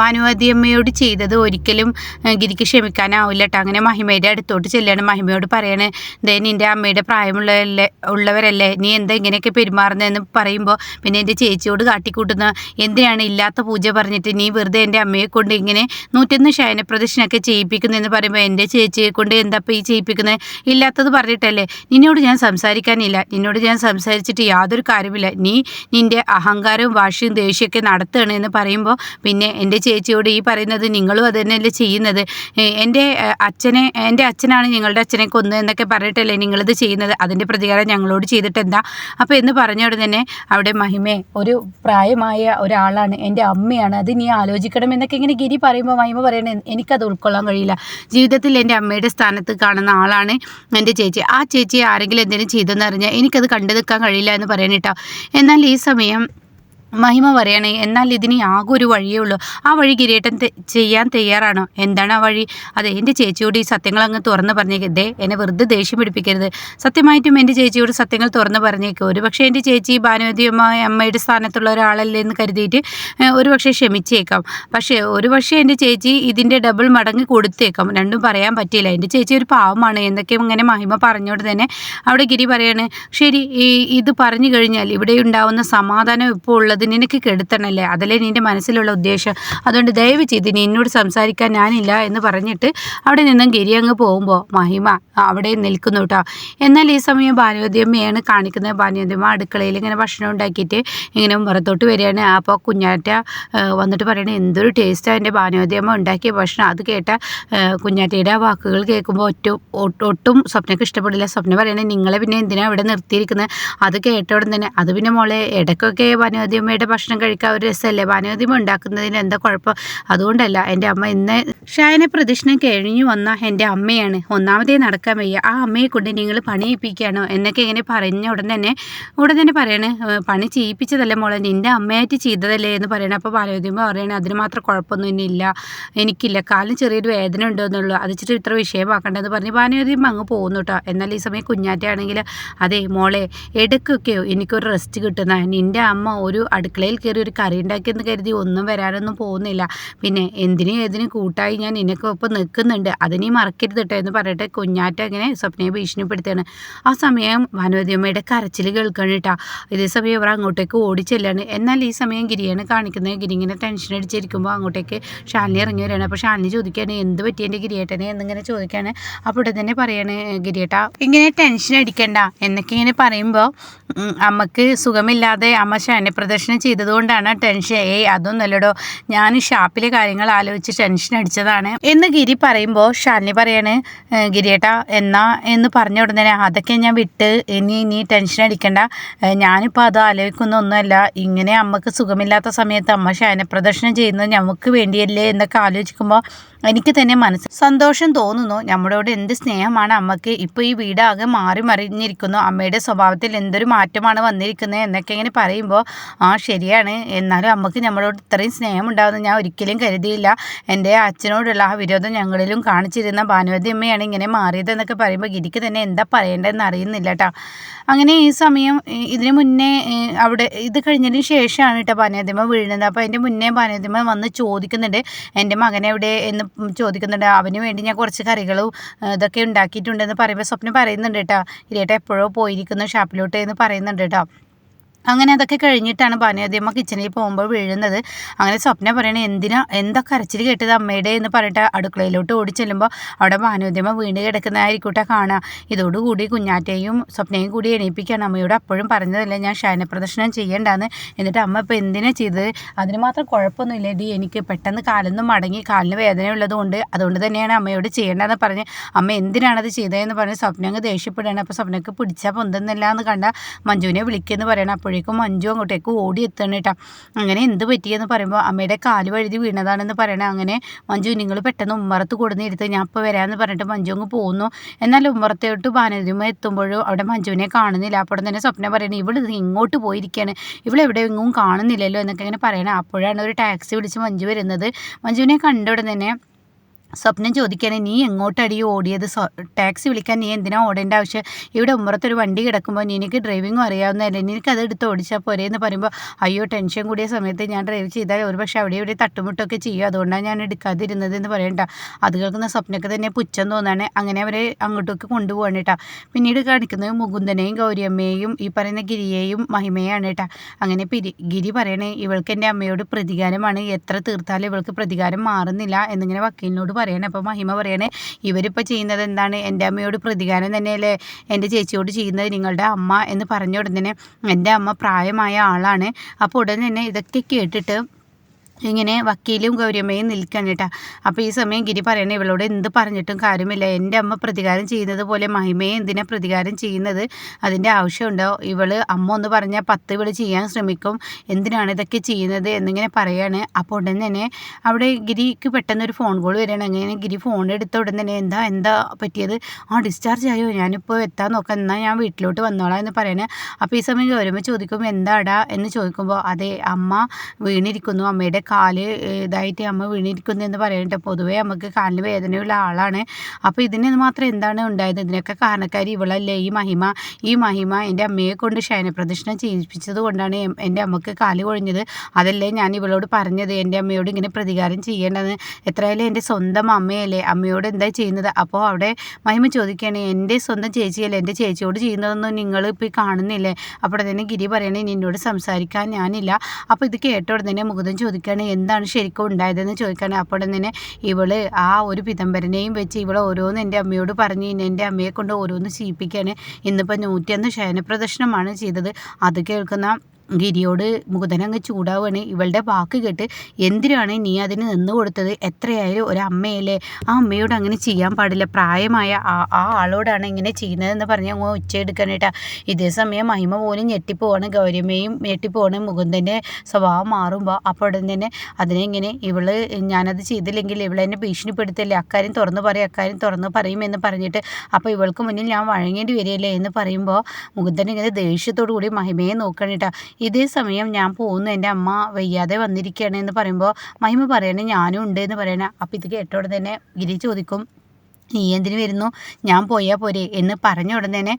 ഭാനുമതിയമ്മയോട് ചെയ്തത് ഒരിക്കലും ഗിരിക്ക് ക്ഷമിക്കാനാവില്ല കേട്ടോ അങ്ങനെ മഹിമയുടെ അടുത്തോട്ട് ചെല്ലാണ്. മഹിമയോട് പറയാണ് ദേ നിന്റെ അമ്മയുടെ പ്രായമുള്ളവരല്ലേ ഉള്ളവരല്ലേ? നീ എന്താ ഇങ്ങനെയൊക്കെ പെരുമാറുന്നതെന്ന് പറയുമ്പോൾ പിന്നെ എന്റെ ചേച്ചിയോട് കാട്ടിക്കൂട്ടുന്ന എന്തിനാണ് ഇല്ലാത്ത പൂജ പറഞ്ഞിട്ട് നീ വെറുതെ എന്റെ അമ്മയെ കൊണ്ട് ഇങ്ങനെ നൂറ്റൊന്ന് ശയന ചെയ്യിപ്പിക്കുന്നു ചെയ്യിപ്പിക്കുന്നതെന്ന് പറയുമ്പോൾ എന്റെ ചേച്ചിയെ കൊണ്ട് എന്താ ഈ ചെയ്യിപ്പിക്കുന്നത് ഇല്ലാത്തത് പറഞ്ഞിട്ടല്ലേ? നിന്നോട് ഞാൻ സംസാരിക്കാനില്ല. നിന്നോട് ഞാൻ സംസാരിച്ചിട്ട് യാതൊരു കാര്യമില്ല നീ നിന്റെ അഹങ്കാരവും വാശിയും ദേഷ്യമൊക്കെ നടത്തുകയാണ് എന്ന് പറയുമ്പോൾ പിന്നെ എന്റെ ചേച്ചിയോട് ഈ പറയുന്നത് നിങ്ങളും അത് തന്നെയല്ലേ ചെയ്യുന്നത്. എന്റെ അച്ഛനെ എന്റെ അച്ഛനാണ് നിങ്ങളുടെ അച്ഛനെ കൊന്നത് എന്നൊക്കെ പറഞ്ഞിട്ടല്ലേ നിങ്ങളിത് ചെയ്യുന്നത്. അതിന്റെ പ്രതികാരം ഞങ്ങളോട് ചെയ്തിട്ട് എന്താ അപ്പോൾ എന്ന് പറഞ്ഞോട് തന്നെ അവിടെ മഹിമേ ഒരു പ്രായമായ ഒരാളാണ് എന്റെ അമ്മയാണ്. അത് നീ ആലോചിക്കണം എന്നൊക്കെ ഇങ്ങനെ ഗിരി പറയുമ്പോൾ മഹിമ പറയണേ എനിക്കത് ഉൾക്കൊള്ളാൻ കഴിയില്ല. ജീവിതത്തിൽ എന്റെ അമ്മയുടെ സ്ഥാനത്ത് കാണുന്ന ആളാണ് എന്റെ ചേച്ചി. ആ ചേച്ചിയെ ആരെങ്കിലും എന്തെങ്കിലും ചെയ്തെന്ന് അറിഞ്ഞാൽ എനിക്കത് കണ്ടു നിൽക്കാൻ കഴിയില്ല എന്ന് പറയണേട്ടോ എന്നാൽ ഈ സമയം മഹിമ പറയണേ എന്നാൽ ഇതിന് ആകെ ഒരു വഴിയേ ഉള്ളൂ. ആ വഴി കിരീട്ടൻ ചെയ്യാൻ തയ്യാറാണോ. എന്താണ് ആ വഴി? അതെ എന്റെ ചേച്ചിയോട് ഈ സത്യങ്ങൾ അങ്ങ് തുറന്ന് പറഞ്ഞേക്ക്. ദേ എന്നെ വെറുതെ ദേഷ്യം പിടിപ്പിക്കരുത്. സത്യമായിട്ടും എന്റെ ചേച്ചിയോട് സത്യങ്ങൾ തുറന്ന് പറഞ്ഞേക്കും. ഒരു പക്ഷേ എന്റെ ചേച്ചി ഭാനുവതിയമായ അമ്മയുടെ സ്ഥാനത്തുള്ള ഒരാളല്ലേ എന്ന് കരുതിയിട്ട് ഒരു പക്ഷേ ക്ഷമിച്ചേക്കാം. പക്ഷേ ഒരു പക്ഷേ എന്റെ ചേച്ചി ഇതിന്റെ ഡബിൾ മടങ്ങ് കൊടുത്തേക്കാം. രണ്ടും പറയാൻ പറ്റിയില്ല. എന്റെ ചേച്ചി ഒരു പാവമാണ്. എന്നൊക്കെ ഇങ്ങനെ മഹിമ പറഞ്ഞുകൊണ്ട് തന്നെ അവിടെ ഗിരി പറയാണ് ശരി ഈ ഇത് പറഞ്ഞു കഴിഞ്ഞാൽ ഇവിടെ ഉണ്ടാവുന്ന സമാധാനം ഇപ്പോൾ ഉള്ളത് നിനക്ക് കെടുത്തണല്ലേ? അതല്ലേ നിന്റെ മനസ്സിലുള്ള ഉദ്ദേശം. അതുകൊണ്ട് ദയവ് ചെയ്ത് നീ എന്നോട് സംസാരിക്കാൻ ഞാനില്ല എന്ന് പറഞ്ഞിട്ട് അവിടെ നിന്നും ഗിരി അങ്ങ് പോകുമ്പോൾ മഹിമ അവിടെ നിൽക്കുന്നു കേട്ടോ എന്നാൽ ഈ സമയം ഭാനുവതിയമ്മയാണ് കാണിക്കുന്നത്. ഭാനുവതിയമ്മ അടുക്കളയിൽ ഇങ്ങനെ ഭക്ഷണം ഉണ്ടാക്കിയിട്ട് ഇങ്ങനെ പുറത്തോട്ട് വരികയാണ്. അപ്പോൾ കുഞ്ഞാറ്റ വന്നിട്ട് പറയണേ എന്തൊരു ടേസ്റ്റാണ് എന്റെ ഭാനുവതിയമ്മ ഉണ്ടാക്കിയ ഭക്ഷണം. അത് കേട്ട കുഞ്ഞാറ്റയുടെ വാക്കുകൾ കേൾക്കുമ്പോൾ ഒട്ടും ഒട്ടും- സ്വപ്നക്ക് ഇഷ്ടപ്പെടില്ല. സ്വപ്ന പറയണേ നിങ്ങളെ പിന്നെ എന്തിനാണ് ഇവിടെ നിർത്തിയിരിക്കുന്നത്? അത് കേട്ട തന്നെ. അത് പിന്നെ മോളെ ഇടയ്ക്കൊക്കെ ഭാനുവതിയമ്മയുടെ ഭക്ഷണം കഴിക്കാൻ ഒരു രസമല്ലേ? ഭാനുവതിയമ്മ ഉണ്ടാക്കുന്നതിന് എന്താ കുഴപ്പം? അതുകൊണ്ടല്ല എന്റെ അമ്മ ഇന്ന് ഷായനെ പ്രദക്ഷിണം കഴിഞ്ഞു വന്ന എന്റെ അമ്മയാണ്. ഒന്നാമതേ നടക്കാൻ വയ്യ. ആ അമ്മയെ കൊണ്ട് നിങ്ങൾ പണി പണിയിപ്പിക്കുകയാണോ എന്നൊക്കെ ഇങ്ങനെ പറഞ്ഞ ഉടൻ തന്നെ ഉടൻ തന്നെ പറയണേ പണി ചെയ്യിപ്പിച്ചതല്ല മോളെ? നിന്റെ അമ്മയായിട്ട് ചെയ്തതല്ലേ? എന്ന് പറയണേ. അപ്പോൾ ഭാനുവതിയമ്മ പറയണേ അതിന് മാത്രം കുഴപ്പമൊന്നും ഇനിയില്ല എനിക്കില്ല. കാലിന് ചെറിയൊരു വേദന ഉണ്ടോയെന്നുള്ളൂ അത് വെച്ചിട്ട് ഇത്ര വിഷയമാക്കേണ്ടതെന്ന് പറഞ്ഞ് ഭാനുവതിയമ്മ അങ്ങ് പോകുന്നു കേട്ടോ. എന്നാൽ ഈ സമയം കുഞ്ഞാറ്റയാണെങ്കിൽ അതെ മോളെ ഇടയ്ക്കൊക്കെയോ എനിക്കൊരു റെസ്റ്റ് കിട്ടുന്ന. നിന്റെ അമ്മ ഒരു അടുക്കളയിൽ കയറി ഒരു കറി ഉണ്ടാക്കിയെന്ന് കരുതി ഒന്നും വരാനൊന്നും പോകുന്നില്ല. പിന്നെ എന്തിനും ഏതിനും കൂട്ടായി ഞാൻ നിനക്കൊപ്പം നിൽക്കുന്നുണ്ട്. അതിനീ മറക്കരുത് കേട്ടോ എന്ന് പറഞ്ഞിട്ട് കുഞ്ഞാറ്റ അങ്ങനെ സ്വപ്നയെ ഭീഷണിപ്പെടുത്തുകയാണ്. ആ സമയം വനോദ്യമ്മയുടെ കരച്ചിൽ കേൾക്കണം കേട്ടോ ഇതേ സമയം ഇവർ അങ്ങോട്ടേക്ക് ഓടിച്ചെല്ലാണ്. എന്നാൽ ഈ സമയം ഗിരിയാണ് കാണിക്കുന്നത്. ഗിരി ഇങ്ങനെ ടെൻഷൻ അടിച്ചിരിക്കുമ്പോൾ അങ്ങോട്ടേക്ക് ഷാലിനി ഇറങ്ങി വരികയാണ് അപ്പോൾ ഷാലിനി ചോദിക്കുകയാണ് എന്ത് പറ്റി എന്റെ ഗിരിയേട്ടനെ? എന്നിങ്ങനെ ചോദിക്കുകയാണ്. അപ്പോൾ ഉടൻ തന്നെ പറയാണ് ഗിരിയേട്ട ഇങ്ങനെ ടെൻഷൻ അടിക്കണ്ട. എന്നൊക്കെ ഇങ്ങനെ പറയുമ്പോൾ അമ്മയ്ക്ക് സുഖമില്ലാതെ അമ്മ ശയന പ്രദർശനം ചെയ്തതുകൊണ്ടാണ് ടെൻഷൻ ഏയ് അതൊന്നല്ലടോ ഞാൻ ഷാപ്പിലെ കാര്യങ്ങൾ ആലോചിച്ച് ടെൻഷൻ അടിച്ചതാണ്. എന്ന് ഗിരി പറയുമ്പോൾ ഷാനി പറയാണ് ഗിരിയേട്ട എന്നാ എന്ന് പറഞ്ഞ ഉടനെ അതൊക്കെ ഞാൻ വിട്ട് ഇനി ഇനി ടെൻഷൻ അടിക്കണ്ട. ഞാനിപ്പോൾ അത് ആലോചിക്കുന്ന ഒന്നുമല്ല ഇങ്ങനെ അമ്മയ്ക്ക് സുഖമില്ലാത്ത സമയത്ത് അമ്മ ശയന പ്രദർശനം ചെയ്യുന്നത് നമുക്ക് വേണ്ടിയല്ലേ? എന്നൊക്കെ ആലോചിക്കുമ്പോൾ എനിക്ക് തന്നെ മനസ്സ് സന്തോഷം തോന്നുന്നു. നമ്മളോട് എന്ത് സ്നേഹമാണ് അമ്മയ്ക്ക് ഇപ്പോൾ ഈ വീടാകെ മാറി മറിഞ്ഞിരിക്കുന്നു. അമ്മയുടെ സ്വഭാവത്തിൽ എന്തൊരു മാറ്റമാണ് വന്നിരിക്കുന്നത് എന്നൊക്കെ ഇങ്ങനെ പറയുമ്പോൾ ആ ശരിയാണ്. എന്നാലും അമ്മയ്ക്ക് നമ്മളോട് ഇത്രയും സ്നേഹം ഉണ്ടാകുമെന്ന് ഞാൻ ഒരിക്കലും കരുതിയില്ല. എന്റെ അച്ഛനോടുള്ള ആ വിരോധം ഞങ്ങളിലും കാണിച്ചിരുന്ന ഭാനുവതി അമ്മയാണ് ഇങ്ങനെ മാറിയതെന്നൊക്കെ പറയുമ്പോൾ ഗിരിക്ക് തന്നെ എന്താ പറയേണ്ടതെന്ന് അറിയുന്നില്ല കേട്ടോ അങ്ങനെ ഈ സമയം ഇതിനു മുന്നേ അവിടെ ഇത് കഴിഞ്ഞതിന് ശേഷമാണ് കേട്ടോ ഭാനുവതിമ്മ വീഴുന്നത്. അപ്പോൾ അതിന്റെ മുന്നേ ഭാനുവതിമ്മ വന്ന് ചോദിക്കുന്നുണ്ട് എന്റെ മകൻ എവിടെ? എന്ന് ചോദിക്കുന്നുണ്ട്. അവന് വേണ്ടി ഞാൻ കുറച്ച് കറികളും ഇതൊക്കെ ഉണ്ടാക്കിയിട്ടുണ്ടെന്ന് പറയുമ്പോൾ സ്വപ്നം പറയുന്നുണ്ട് കേട്ടോ ഇരേട്ട എപ്പോഴോ പോയിരിക്കുന്നു ഷാപ്പിലോട്ട് എന്ന് പറയുന്നുണ്ട് കേട്ടോ അങ്ങനെ അതൊക്കെ കഴിഞ്ഞിട്ടാണ് ഭാനുവതിയമ്മ കിച്ചണിൽ പോകുമ്പോൾ വീഴുന്നത്. അങ്ങനെ സ്വപ്ന പറയണ എന്തിനാ? എന്താ കരച്ചിൽ കേട്ടത് അമ്മയുടെ? എന്ന് പറഞ്ഞിട്ട് അടുക്കളയിലോട്ട് ഓടി ചെല്ലുമ്പോൾ അവിടെ ഭാനുവതിയമ്മ വീണ് കിടക്കുന്നതായിരിക്കൂട്ടെ കാണുക ഇതോടുകൂടി കുഞ്ഞാറ്റയും സ്വപ്നയും കൂടി എണീപ്പിക്കുകയാണ്. അമ്മയോട് അപ്പോഴും പറഞ്ഞതല്ലേ ഞാൻ ശയന പ്രദർശനം ചെയ്യേണ്ടാന്ന് എന്നിട്ട് അമ്മ ഇപ്പോൾ എന്തിനാ ചെയ്തത്? അതിന് മാത്രം കുഴപ്പമൊന്നുമില്ല. ഡി എനിക്ക് പെട്ടെന്ന് കാലൊന്നും മടങ്ങി കാലിന് വേദന ഉള്ളതുകൊണ്ട് അതുകൊണ്ട് തന്നെയാണ് അമ്മയോട് ചെയ്യേണ്ടതെന്ന് പറഞ്ഞ് അമ്മ എന്തിനാണത് ചെയ്തതെന്ന് പറഞ്ഞ് സ്വപ്ന അങ്ങ് ദേഷ്യപ്പെടുകയാണ്. അപ്പോൾ സ്വപ്നക്ക് പിടിച്ചാൽ പൊന്തുന്നില്ല എന്ന് കണ്ട മഞ്ജുവിനെ വിളിക്കുമെന്ന് പറയണം അപ്പോഴേക്കും മഞ്ജു അങ്ങോട്ടേക്ക് ഓടി എത്തണം കേട്ടോ അങ്ങനെ എന്ത് പറ്റിയെന്ന് പറയുമ്പോൾ അമ്മയുടെ കാൽ വഴുതി വീണതാണെന്ന് പറയണേ. അങ്ങനെ മഞ്ജു നിങ്ങൾ പെട്ടെന്ന് ഉമ്മറത്ത് കൊടുന്നിരുത്ത് ഞാൻ ഇപ്പോൾ വരാമെന്ന് പറഞ്ഞിട്ട് മഞ്ജു അങ്ങ് പോകുന്നു എന്നാൽ ഉമ്മറത്തോട്ട് ഭാനരുമ എത്തുമ്പോഴും അവിടെ മഞ്ജുവിനെ കാണുന്നില്ല. അപ്പോൾ തന്നെ സ്വപ്നം പറയണേ ഇവിടെ ഇങ്ങോട്ട് പോയിരിക്കുകയാണ് ഇവളെവിടെ എങ്ങും കാണുന്നില്ലല്ലോ എന്നൊക്കെ ഇങ്ങനെ പറയണേ. അപ്പോഴാണ് ഒരു ടാക്സി വിളിച്ച് മഞ്ജു വരുന്നത്. മഞ്ജുവിനെ കണ്ട ഉടനെ തന്നെ സ്വപ്നം ചോദിക്കുകയാണ് നീ എങ്ങോട്ടടി ഓടിയത്? ടാക്സി വിളിക്കാൻ നീ എന്തിനാ ഓടേണ്ട ആവശ്യം? ഇവിടെ ഉമ്മറത്തൊരു വണ്ടി കിടക്കുമ്പോൾ നിനക്ക് ഡ്രൈവിംഗ് അറിയാവുന്നതല്ലേ? നിനക്ക് അത് എടുത്ത് ഓടിച്ചാൽ പോരെ? എന്ന് പറയുമ്പോൾ അയ്യോ ടെൻഷൻ കൂടിയ സമയത്ത് ഞാൻ ഡ്രൈവ് ചെയ്താൽ ഒരു പക്ഷേ അവിടെ ഇവിടെ തട്ടുമുട്ടൊക്കെ ചെയ്യും. അതുകൊണ്ടാണ് ഞാൻ എടുക്കാതിരുന്നത് എന്ന് പറയണ്ട. അത് കേൾക്കുന്ന സ്വപ്നമൊക്കെ തന്നെ പുച്ഛം തോന്നാണ്. അങ്ങനെ അവരെ അങ്ങോട്ടേക്ക് കൊണ്ടുപോകണം കേട്ടോ പിന്നീട് കാണിക്കുന്നത് മുകുന്ദനെയും ഗൗരിയമ്മയെയും ഈ പറയുന്ന ഗിരിയെയും മഹിമയാണ് കേട്ടോ അങ്ങനെ പിരി ഗിരി പറയണേ ഇവൾക്ക് എന്റെ അമ്മയോട് പ്രതികാരമാണ്. എത്ര തീർത്താലും ഇവൾക്ക് പ്രതികാരം മാറുന്നില്ല എന്നിങ്ങനെ വക്കീലിനോട് പറയണേ അപ്പോൾ മഹിമ പറയണേ ഇവരിപ്പോൾ ചെയ്യുന്നത് എന്താണ്? എന്റെ അമ്മയോട് പ്രതികാരം തന്നെയല്ലേ? എന്റെ ചേച്ചിയോട് ചെയ്യുന്നത് നിങ്ങളുടെ അമ്മ? എന്ന് പറഞ്ഞ ഉടനെ എന്റെ അമ്മ പ്രായമായ ആളാണ്. അപ്പോൾ ഉടൻ തന്നെ ഇതൊക്കെ കേട്ടിട്ട് ഇങ്ങനെ വക്കീലും ഗൗരിയമ്മയും നിൽക്കാൻ കേട്ടോ. അപ്പോൾ ഈ സമയം ഗിരി പറയണേ ഇവളോട് എന്ത് പറഞ്ഞിട്ടും കാര്യമില്ല. എന്റെ അമ്മ പ്രതികാരം ചെയ്യുന്നത് പോലെ മഹിമയെ എന്തിനാ പ്രതികാരം ചെയ്യുന്നത്? അതിന്റെ ആവശ്യമുണ്ടോ? ഇവൾ അമ്മ ഒന്ന് പറഞ്ഞാൽ പത്ത് ഇവൾ ചെയ്യാൻ ശ്രമിക്കും. എന്തിനാണ് ഇതൊക്കെ ചെയ്യുന്നത് എന്നിങ്ങനെ പറയാണ്. അപ്പോൾ ഉടൻ തന്നെ അവിടെ ഗിരിക്ക് പെട്ടെന്ന് ഒരു ഫോൺ കോൾ വരികയാണ്. അങ്ങനെ ഗിരി ഫോൺ എടുത്ത ഉടൻ തന്നെ എന്താ എന്താ പറ്റിയത്? ആ ഡിസ്ചാർജ് ആയോ? ഞാനിപ്പോൾ എത്താൻ നോക്കാം. എന്നാൽ ഞാൻ വീട്ടിലോട്ട് വന്നോളാം എന്ന് പറയണേ. അപ്പോൾ ഈ സമയം ഗൗരമ്മ ചോദിക്കുമ്പോൾ എന്താടാ എന്ന് ചോദിക്കുമ്പോൾ അതെ അമ്മ വീണിരിക്കുന്നു. അമ്മയുടെ കാൽ ഇതായിട്ട് അമ്മ വീണിരിക്കുന്നു എന്ന് പറയട്ടെ പൊതുവേ നമുക്ക് കാലിന് വേദനയുള്ള ആളാണ്. അപ്പോൾ ഇതിന് മാത്രം എന്താണ് ഉണ്ടായത്? ഇതിനൊക്കെ കാരണക്കാരി ഇവളല്ലേ? ഈ മഹിമ ഈ മഹിമ എന്റെ അമ്മയെ കൊണ്ട് ശയനപ്രദക്ഷിണം ചെയ്യിപ്പിച്ചത് കൊണ്ടാണ് എന്റെ അമ്മയ്ക്ക് കാൽ കൊഴിഞ്ഞത്. അതല്ലേ ഞാൻ ഇവളോട് പറഞ്ഞത്? എന്റെ അമ്മയോട് ഇങ്ങനെ പ്രതികാരം ചെയ്യേണ്ടത്? എത്രയായാലും എന്റെ സ്വന്തം അമ്മയല്ലേ? അമ്മയോട് എന്താ ചെയ്യുന്നത്? അപ്പോൾ അവിടെ മഹിമ ചോദിക്കുകയാണ് എന്റെ സ്വന്തം ചേച്ചിയല്ലേ? എന്റെ ചേച്ചിയോട് ചെയ്യുന്നതൊന്നും നിങ്ങൾ ഇപ്പോൾ കാണുന്നില്ലേ? അപ്പോൾ തന്നെ ഗിരി പറയണേ നിന്നോട് സംസാരിക്കാൻ ഞാനില്ല. അപ്പോൾ ഇത് കേട്ടോടെ തന്നെ തന്നെ മുകുന്ദൻ ചോദിക്കുകയാണ് എന്താണ് ശരിക്കും ഉണ്ടായതെന്ന് ചോദിക്കുകയാണ് അപ്പോൾ തന്നെ ഇവൾ ആ ഒരു പിതംബരനെയും വെച്ച് ഇവൾ ഓരോന്ന് എന്റെ അമ്മയോട് പറഞ്ഞ് എന്റെ അമ്മയെ കൊണ്ട് ഓരോന്ന് ചെയ്യിപ്പിക്കുകയാണ് ഇന്നിപ്പോൾ നൂറ്റിയൊന്ന് ശയനപ്രദർശനമാണ് ചെയ്തത്. അത് കേൾക്കുന്ന ഗിരിയോട് മുകുതനങ്ങ് ചൂടാവുകയാണ്. ഇവളുടെ വാക്ക് കേട്ട് എന്തിനാണ് നീ അതിന് നിന്ന് കൊടുത്തത്? എത്രയായാലും ഒരു അമ്മയല്ലേ? ആ അമ്മയോട് അങ്ങനെ ചെയ്യാൻ പാടില്ല. പ്രായമായ ആ ആ ആളോടാണ് ഇങ്ങനെ ചെയ്യുന്നതെന്ന് പറഞ്ഞ് അങ്ങ് ഉച്ചയെടുക്കാനായിട്ടാ ഇതേ സമയം മഹിമ പോലും ഞെട്ടിപ്പോവാണ്. ഗൗരമ്മയും ഞെട്ടിപ്പോവാണ്. മുകുന്ദന്റെ സ്വഭാവം മാറുമ്പോൾ അപ്പോൾ ഉടൻ തന്നെ അതിനെ ഇങ്ങനെ ഇവൾ ഞാനത് ചെയ്തില്ലെങ്കിൽ ഇവളെന്നെ ഭീഷണിപ്പെടുത്തില്ലേ? അക്കാര്യം തുറന്നു പറയും അക്കാര്യം തുറന്നു പറയുമെന്ന് പറഞ്ഞിട്ട് അപ്പോൾ ഇവൾക്ക് മുന്നിൽ ഞാൻ വഴങ്ങേണ്ടി വരികയല്ലേ എന്ന് പറയുമ്പോൾ മുകുന്ദൻ ഇങ്ങനെ ദേഷ്യത്തോടു കൂടി മഹിമയെ നോക്കണിട്ടാ ഇതേ സമയം ഞാൻ പോകുന്നു. എന്റെ അമ്മ വയ്യാതെ വന്നിരിക്കുകയാണ് എന്ന് പറയുമ്പോൾ മഹിമ പറയണേ ഞാനും ഉണ്ട് എന്ന് പറയണേ അപ്പോൾ ഇത് കേട്ടോടെ തന്നെ ഗിരി ചോദിക്കും നീ എന്തിനു വരുന്നു? ഞാൻ പോയാൽ പോരെ എന്ന് പറഞ്ഞ ഉടനെ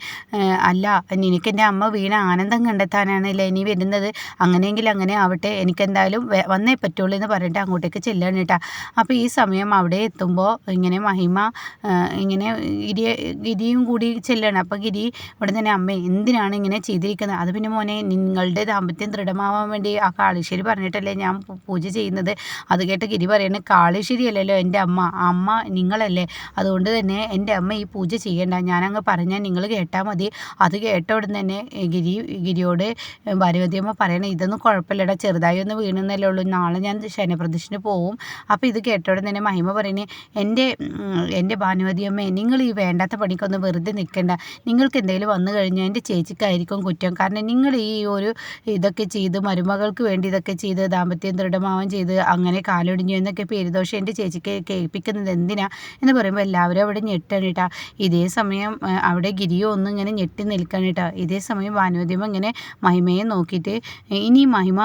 അല്ല നിനക്ക് എന്റെ അമ്മ വീണ ആനന്ദം കണ്ടെത്താനാണല്ലേ ഇനി വരുന്നത്. അങ്ങനെയെങ്കിൽ അങ്ങനെ ആവട്ടെ എനിക്കെന്തായാലും വന്നേ പറ്റുള്ളൂ എന്ന് പറഞ്ഞിട്ട് അങ്ങോട്ടേക്ക് ചെല്ലാണ് കേട്ടോ അപ്പോൾ ഈ സമയം അവിടെ എത്തുമ്പോൾ ഇങ്ങനെ മഹിമ ഇങ്ങനെ ഗിരി ഗിരിയും കൂടി ചെല്ലാണ്. അപ്പോൾ ഗിരി ഇവിടെ തന്നെ അമ്മ എന്തിനാണ് ഇങ്ങനെ ചെയ്തിരിക്കുന്നത്? അത് പിന്നെ മോനെ നിങ്ങളുടെ ദാമ്പത്യം ദൃഢമാവാൻ വേണ്ടി ആ കാളിശ്ശേരി പറഞ്ഞിട്ടല്ലേ ഞാൻ പൂജ ചെയ്യുന്നത്? അത് കേട്ട് ഗിരി പറയുന്നത് കാളിശ്ശേരി അല്ലല്ലോ എന്റെ അമ്മ. അമ്മ നിങ്ങളല്ലേ. അതുകൊണ്ട് തന്നെ എന്റെ അമ്മ ഈ പൂജ ചെയ്യേണ്ട. ഞാനങ്ങ് പറഞ്ഞാൽ നിങ്ങൾ കേട്ടാൽ മതി. അത് കേട്ട ഉടൻ തന്നെ ഗിരി ഗിരിയോട് ഭാരവതി അമ്മ പറയണേ ഇതൊന്നും കുഴപ്പമില്ലടാ ചെറുതായി ഒന്ന് വീണെന്നല്ലേ ഉള്ളൂ. നാളെ ഞാൻ ശനപ്രദക്ഷിന് പോവും. അപ്പോൾ ഇത് കേട്ട ഉടൻ തന്നെ മഹിമ പറയണേ എന്റെ എന്റെ ഭാനുവതി അമ്മ നിങ്ങൾ ഈ വേണ്ടാത്ത പണിക്കൊന്നും വെറുതെ നിൽക്കണ്ട. നിങ്ങൾക്ക് എന്തെങ്കിലും വന്നു കഴിഞ്ഞാൽ എന്റെ ചേച്ചിക്കായിരിക്കും കുറ്റം. കാരണം നിങ്ങൾ ഈ ഒരു ഇതൊക്കെ ചെയ്ത് മരുമകൾക്ക് വേണ്ടി ഇതൊക്കെ ചെയ്ത് ദാമ്പത്യം ദൃഢമാവൻ ചെയ്ത് അങ്ങനെ കാലൊടിഞ്ഞു എന്നൊക്കെ പേരുദോഷം എന്റെ ചേച്ചിക്ക് കേൾപ്പിക്കുന്നത് എന്തിനാ? എന്ന് പറയുമ്പോൾ എല്ലാവരും അവിടെ ഞെട്ടണിട്ടാ. ഇതേ സമയം അവിടെ ഗിരിയോ ഒന്നും ഇങ്ങനെ ഞെട്ടി നിൽക്കണിട്ടാ. ഇതേ സമയം ഭാനുവതിയമ്മ ഇങ്ങനെ മഹിമയെ നോക്കിയിട്ട് ഇനി മഹിമ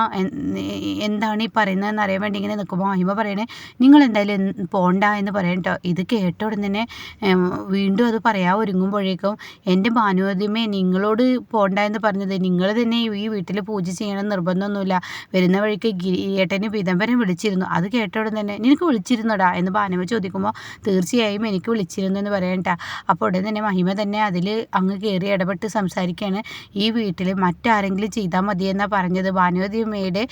എന്താണ് ഈ പറയുന്നതെന്ന് അറിയാൻ വേണ്ടി ഇങ്ങനെ നിൽക്കുമ്പോൾ മഹിമ പറയണേ നിങ്ങൾ എന്തായാലും പോണ്ട എന്ന് പറയട്ടോ ഇത് കേട്ട ഉടൻ തന്നെ വീണ്ടും അത് പറയാൻ ഒരുങ്ങുമ്പോഴേക്കും എന്റെ ഭാനുവതിമേ നിങ്ങളോട് പോണ്ട എന്ന് പറഞ്ഞത് നിങ്ങൾ തന്നെ ഈ വീട്ടിൽ പൂജ ചെയ്യണം നിർബന്ധമൊന്നുമില്ല. വരുന്ന വഴിക്ക് ഗിരിയേട്ടന് പിതംബരം വിളിച്ചിരുന്നു. അത് കേട്ട ഉടൻ തന്നെ നിനക്ക് വിളിച്ചിരുന്നോടാ? എന്ന് ഭാനുവ ചോദിക്കുമ്പോൾ തീർച്ചയായും എനിക്ക് വിളിച്ചിരുന്നു എന്ന് പറയണ്ട. അപ്പോൾ ഉടൻ തന്നെ മഹിമ തന്നെ അതിൽ അങ്ങ് കയറി ഇടപെട്ട് സംസാരിക്കുകയാണ് ഈ വീട്ടിൽ മറ്റാരെങ്കിലും ചെയ്താൽ മതി എന്നാണ് പറഞ്ഞത്. ഭാനുവതിയമ്മയുടെ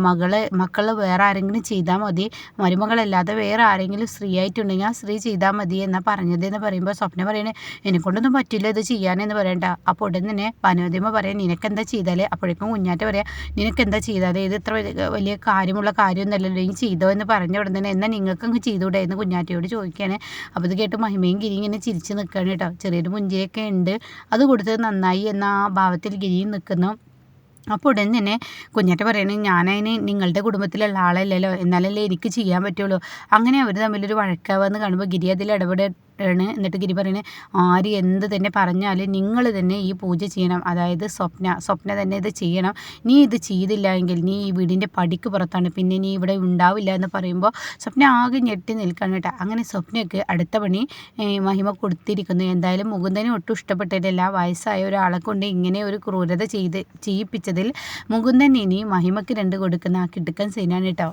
മകൾ മക്കൾ വേറെ ആരെങ്കിലും ചെയ്താൽ മതി. മരുമകളല്ലാതെ വേറെ ആരെങ്കിലും സ്ത്രീ ആയിട്ടുണ്ടെങ്കിൽ ആ സ്ത്രീ ചെയ്താൽ മതി എന്നാണ് പറഞ്ഞത് എന്ന് പറയുമ്പോൾ സ്വപ്ന പറയണേ എന്നെക്കൊണ്ടൊന്നും പറ്റില്ല ഇത് ചെയ്യാനെന്ന് പറയണ്ട. അപ്പോൾ ഉടൻ തന്നെ ഭാനുവതിയമ്മ പറയാം നിനക്കെന്താ ചെയ്താലേ? അപ്പോഴേക്കും കുഞ്ഞാറ്റ പറയാം നിനക്കെന്താ ചെയ്താലേ? ഇത് ഇത്ര വലിയ- കാര്യമുള്ള കാര്യമൊന്നുമല്ലല്ലോ ഇനി ചെയ്തോ എന്ന് പറഞ്ഞ ഉടൻ തന്നെ എന്നാൽ നിങ്ങൾക്ക് അങ്ങ് ചെയ്തുകൂടെ എന്ന് കുഞ്ഞാറ്റയോട് ചോദിക്കുകയാണ് അപ്പോൾ ഇത് കേട്ട് മഹിമയും ഗിരി ഇങ്ങനെ ചിരിച്ച് നിൽക്കുകയാണ് കേട്ടോ. ചെറിയൊരു പുഞ്ചിരിയൊക്കെ ഉണ്ട്. അത് കൊടുത്തത് നന്നായി എന്ന ആ ഭാവത്തിൽ ഗിരിയും നിൽക്കുന്നു അപ്പോൾ ഉടൻ തന്നെ കുഞ്ഞാറ്റ പറയണേ ഞാനതിന് നിങ്ങളുടെ കുടുംബത്തിലുള്ള ആളല്ലല്ലോ. എന്നാലല്ലേ എനിക്ക് ചെയ്യാൻ പറ്റുള്ളൂ. അങ്ങനെ അവർ തമ്മിലൊരു വഴക്കാവെന്ന് കാണുമ്പോൾ ഗിരി അതിൽ ഇടപെട ആണ് എന്നിട്ട് ഗിരി പറയുന്നത് ആര് എന്ത് തന്നെ പറഞ്ഞാലും നിങ്ങൾ തന്നെ ഈ പൂജ ചെയ്യണം. അതായത് സ്വപ്ന സ്വപ്ന തന്നെ ഇത് ചെയ്യണം. നീ ഇത് ചെയ്തില്ല എങ്കിൽ നീ ഈ വീടിന്റെ പടിക്ക് പുറത്താണ്. പിന്നെ നീ ഇവിടെ ഉണ്ടാവില്ല എന്ന് പറയുമ്പോൾ സ്വപ്ന ആകെ ഞെട്ടി നിൽക്കണം കേട്ടോ. അങ്ങനെ സ്വപ്നയ്ക്ക് അടുത്ത പണി മഹിമ കൊടുത്തിരിക്കുന്നു. എന്തായാലും മുകുന്ദനെ ഒട്ടും ഇഷ്ടപ്പെട്ടിട്ടില്ല. വയസ്സായ ഒരാളെ കൊണ്ട് ഇങ്ങനെ ഒരു ക്രൂരത ചെയ്ത് ചെയ്യിപ്പിച്ചതിൽ മുകുന്ദൻ ഇനി മഹിമയ്ക്ക് രണ്ട് കൊടുക്കുന്ന ആ കിടുക്കൻ സീനാണ് കേട്ടോ.